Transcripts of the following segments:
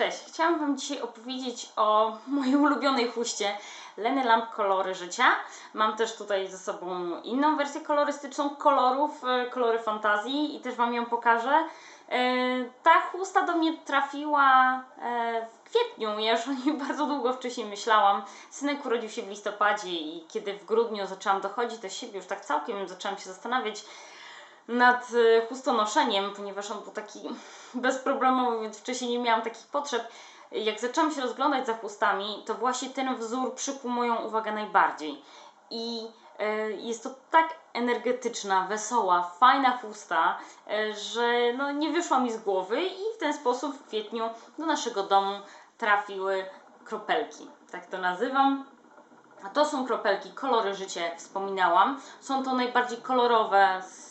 Cześć, chciałam Wam dzisiaj opowiedzieć o mojej ulubionej chuście Leny Lamp Kolory Życia. Mam też tutaj ze sobą inną wersję kolorystyczną kolorów, e, kolory fantazji i też Wam ją pokażę. E, Ta chusta do mnie trafiła e, w kwietniu, ja już o niej bardzo długo wcześniej myślałam. Synek urodził się w listopadzie i kiedy w grudniu zaczęłam dochodzić do siebie, już tak całkiem zaczęłam się zastanawiać, nad e, chustonoszeniem, ponieważ on był taki bezproblemowy, więc wcześniej nie miałam takich potrzeb. Jak zaczęłam się rozglądać za chustami, to właśnie ten wzór przykuł moją uwagę najbardziej. I e, jest to tak energetyczna, wesoła, fajna chusta, e, że no, nie wyszła mi z głowy i w ten sposób w kwietniu do naszego domu trafiły kropelki. Tak to nazywam. A to są kropelki Kolory Życie, wspominałam. Są to najbardziej kolorowe z,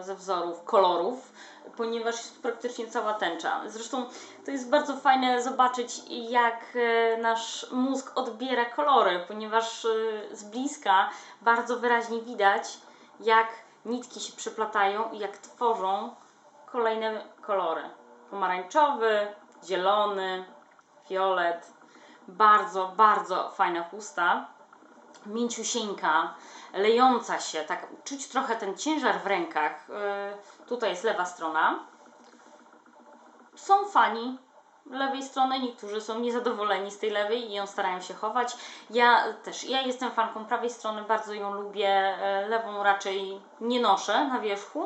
ze wzorów kolorów, ponieważ jest praktycznie cała tęcza. Zresztą to jest bardzo fajne zobaczyć, jak e, nasz mózg odbiera kolory, ponieważ e, z bliska bardzo wyraźnie widać, jak nitki się przeplatają i jak tworzą kolejne kolory. Pomarańczowy, zielony, fiolet. Bardzo, bardzo fajna chusta. Mięciusieńka, lejąca się, tak czuć trochę ten ciężar w rękach. Yy, tutaj jest lewa strona. Są fani lewej strony, niektórzy są niezadowoleni z tej lewej i ją starają się chować. Ja też, ja jestem fanką prawej strony, bardzo ją lubię, e, lewą raczej nie noszę na wierzchu.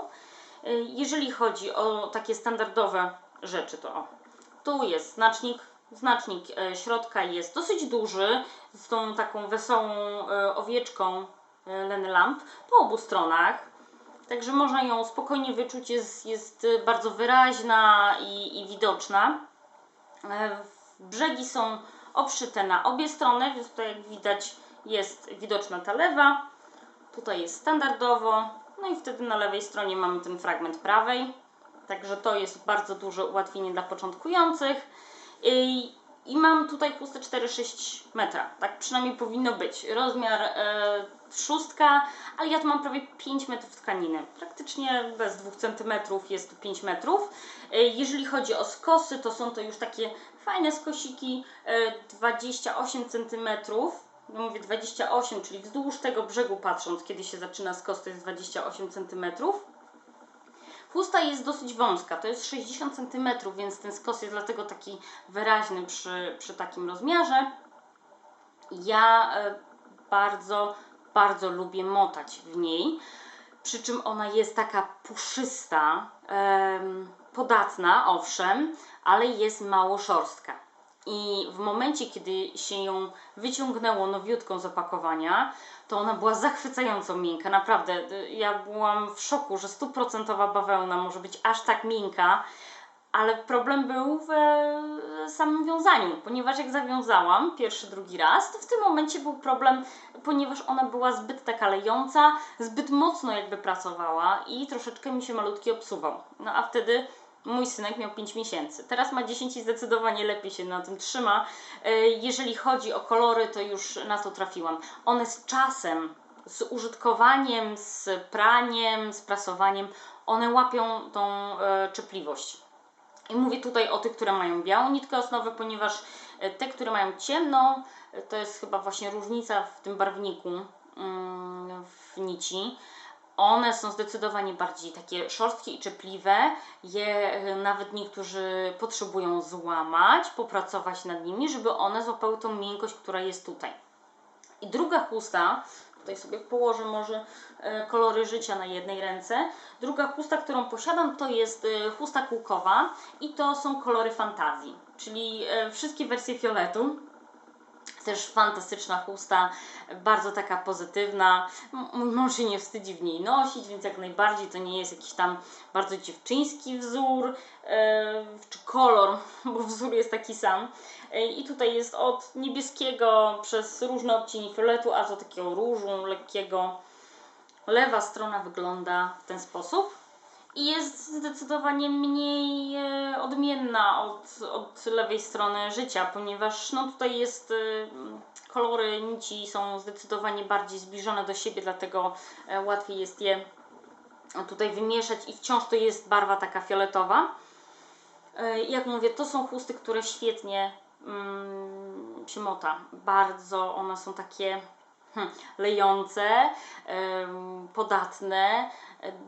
E, Jeżeli chodzi o takie standardowe rzeczy, to o, tu jest znacznik, znacznik e, środka jest dosyć duży, z tą taką wesołą e, owieczką e, Leny Lamp po obu stronach. Także można ją spokojnie wyczuć, jest, jest e, bardzo wyraźna i, i widoczna. E, Brzegi są obszyte na obie strony, więc tutaj jak widać jest widoczna ta lewa. Tutaj jest standardowo. No i wtedy na lewej stronie mamy ten fragment prawej. Także to jest bardzo duże ułatwienie dla początkujących. I, i mam tutaj chustę 4,6 metra. Tak przynajmniej powinno być. Rozmiar e, szóstka, ale ja tu mam prawie 5 metrów tkaniny. Praktycznie bez 2 cm jest tu 5 metrów. E, jeżeli chodzi o skosy, to są to już takie fajne skosiki e, 28 cm. No mówię 28, czyli wzdłuż tego brzegu patrząc, kiedy się zaczyna skos, to jest 28 cm. Chusta jest dosyć wąska, to jest 60 cm, więc ten skos jest dlatego taki wyraźny przy, przy takim rozmiarze. Ja e, bardzo, bardzo lubię motać w niej, przy czym ona jest taka puszysta, podatna, owszem, ale jest mało szorstka. I w momencie, kiedy się ją wyciągnęło nowiutką z opakowania, to ona była zachwycająco miękka. Naprawdę, y, ja byłam w szoku, że stuprocentowa bawełna może być aż tak miękka, ale problem był w e, samym wiązaniu, ponieważ jak zawiązałam pierwszy, drugi raz, to w tym momencie był problem, ponieważ ona była zbyt taka lejąca, zbyt mocno jakby pracowała i troszeczkę mi się malutki obsuwał. No a wtedy mój synek miał 5 miesięcy. Teraz ma 10 i zdecydowanie lepiej się na tym trzyma. E, Jeżeli chodzi o kolory, to już na to trafiłam. One z czasem, z użytkowaniem, z praniem, z prasowaniem, one łapią tą e, czepliwość. I mówię tutaj o tych, które mają białą nitkę osnowę, ponieważ e, te, które mają ciemną, to jest chyba właśnie różnica w tym barwniku mm, w nici. One są zdecydowanie bardziej takie szorstkie i czepliwe. Je e, nawet niektórzy potrzebują złamać, popracować nad nimi, żeby one złapały tą miękkość, która jest tutaj. I druga chusta, tutaj sobie położę może e, kolory życia na jednej ręce. Druga chusta, którą posiadam, to jest e, chusta kółkowa i to są kolory fantazji, czyli wszystkie wersje fioletu. Też fantastyczna chusta, bardzo taka pozytywna. Mój mąż się nie wstydzi w niej nosić, więc jak najbardziej to nie jest jakiś tam bardzo dziewczyński wzór e, czy kolor, bo wzór jest taki sam. E, I tutaj jest od niebieskiego przez różne odcienie fioletu, aż do takiego różu lekkiego. Lewa strona wygląda w ten sposób i jest zdecydowanie mniej e, odmienna od, od lewej strony życia, ponieważ no, tutaj jest e, kolory nici są zdecydowanie bardziej zbliżone do siebie, dlatego e, łatwiej jest je tutaj wymieszać i wciąż to jest barwa taka fioletowa. Jak mówię, to są chusty, które świetnie mm, się mota. Bardzo one są takie lejące, em, podatne.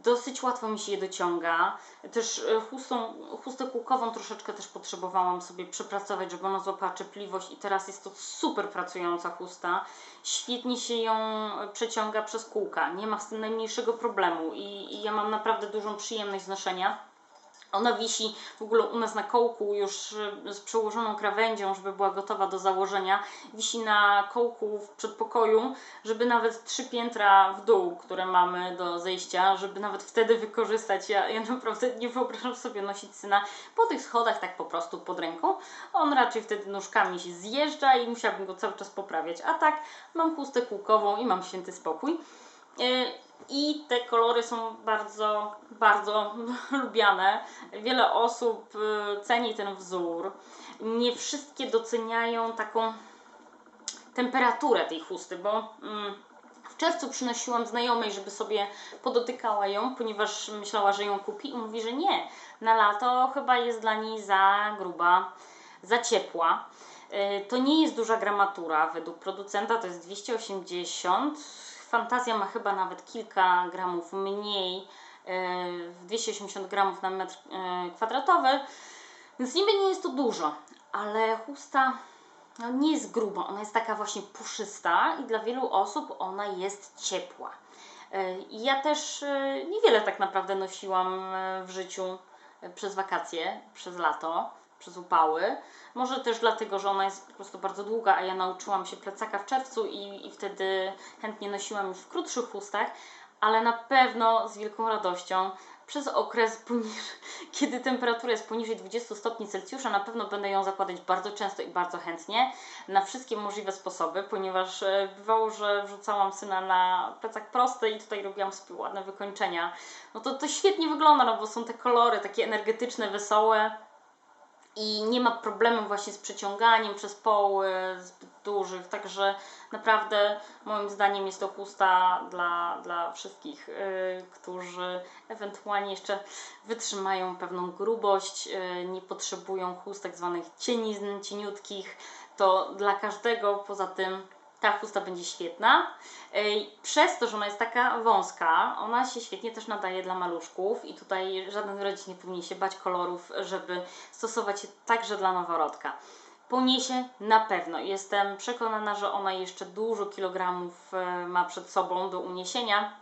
Dosyć łatwo mi się je dociąga. Też e, chustą, chustę kółkową troszeczkę też potrzebowałam sobie przepracować, żeby ona złapała czepliwość i teraz jest to super pracująca chusta. Świetnie się ją e, przeciąga przez kółka. Nie ma z tym najmniejszego problemu i, i ja mam naprawdę dużą przyjemność z noszenia. Ona wisi w ogóle u nas na kołku już y, z przełożoną krawędzią, żeby była gotowa do założenia. Wisi na kołku w przedpokoju, żeby nawet trzy piętra w dół, które mamy do zejścia, żeby nawet wtedy wykorzystać. Ja, ja naprawdę nie wyobrażam sobie nosić syna po tych schodach tak po prostu pod ręką. On raczej wtedy nóżkami się zjeżdża i musiałabym go cały czas poprawiać. A tak mam chustę kółkową i mam święty spokój. I te kolory są bardzo, bardzo lubiane. Wiele osób y, ceni ten wzór. Nie wszystkie doceniają taką temperaturę tej chusty, bo mm, w czerwcu przynosiłam znajomej, żeby sobie podotykała ją, ponieważ myślała, że ją kupi i mówi, że nie. Na lato chyba jest dla niej za gruba, za ciepła. Y, To nie jest duża gramatura. Według producenta to jest 280. Fantazja ma chyba nawet kilka gramów mniej, y, 280 gramów na metr y, kwadratowy, więc niby nie jest to dużo, ale chusta no, nie jest gruba, ona jest taka właśnie puszysta i dla wielu osób ona jest ciepła. I ja też niewiele tak naprawdę nosiłam w życiu przez wakacje, przez lato, przez upały. Może też dlatego, że ona jest po prostu bardzo długa, a ja nauczyłam się plecaka w czerwcu i, i wtedy chętnie nosiłam już w krótszych chustach, ale na pewno z wielką radością przez okres, poniżej, kiedy temperatura jest poniżej 20 stopni Celsjusza, na pewno będę ją zakładać bardzo często i bardzo chętnie, na wszystkie możliwe sposoby, ponieważ e, bywało, że wrzucałam syna na plecak prosty i tutaj robiłam sobie ładne wykończenia. No to to świetnie wygląda, no bo są te kolory takie energetyczne, wesołe i nie ma problemu właśnie z przeciąganiem przez poły zbyt dużych, także naprawdę moim zdaniem jest to chusta dla, dla wszystkich, yy, którzy ewentualnie jeszcze wytrzymają pewną grubość, yy, nie potrzebują chust tak zwanych cienizn, cieniutkich, to dla każdego poza tym ta chusta będzie świetna. Przez to, że ona jest taka wąska, ona się świetnie też nadaje dla maluszków i tutaj żaden rodzic nie powinien się bać kolorów, żeby stosować je także dla noworodka. Poniesie na pewno. Jestem przekonana, że ona jeszcze dużo kilogramów e, ma przed sobą do uniesienia.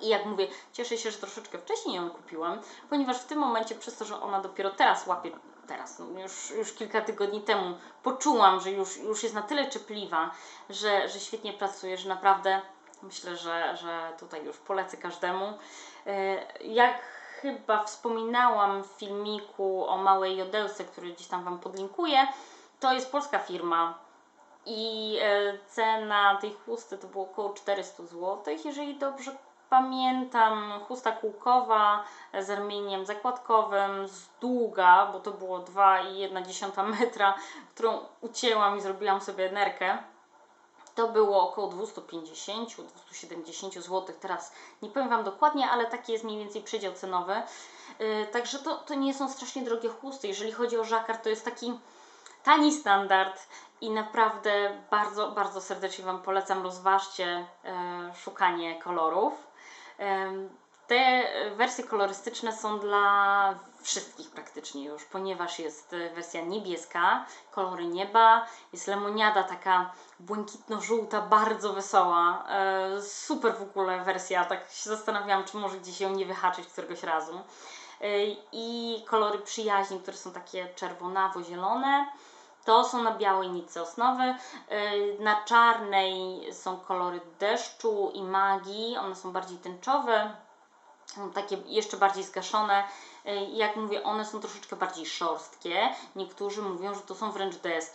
I jak mówię, cieszę się, że troszeczkę wcześniej ją kupiłam, ponieważ w tym momencie, przez to, że ona dopiero teraz łapie, teraz, no już, już kilka tygodni temu, poczułam, że już, już jest na tyle czepliwa, że, że świetnie pracuje, że naprawdę myślę, że, że tutaj już polecę każdemu. E, Jak chyba wspominałam w filmiku o małej jodełce, który gdzieś tam Wam podlinkuję, to jest polska firma, i e, cena tej chusty to było około 400 zł. Jeżeli dobrze pamiętam, chusta kółkowa z ramieniem zakładkowym, z długa, bo to było 2,1 metra, którą ucięłam i zrobiłam sobie nerkę. To było około 250-270 zł. Teraz nie powiem Wam dokładnie, ale taki jest mniej więcej przedział cenowy. Yy, także to, to nie są strasznie drogie chusty. Jeżeli chodzi o żakar, to jest taki tani standard i naprawdę bardzo, bardzo serdecznie Wam polecam. Rozważcie e, szukanie kolorów. Te wersje kolorystyczne są dla wszystkich praktycznie już, ponieważ jest wersja niebieska, kolory nieba, jest lemoniada taka błękitno-żółta, bardzo wesoła. E, Super w ogóle wersja, tak się zastanawiałam, czy może gdzieś ją nie wyhaczyć któregoś razu. E, I kolory przyjaźni, które są takie czerwonawo-zielone. To są na białej nitce osnowy. Yy, Na czarnej są kolory deszczu i magii. One są bardziej tęczowe, takie jeszcze bardziej zgaszone. Yy, Jak mówię, one są troszeczkę bardziej szorstkie. Niektórzy mówią, że to są wręcz deski.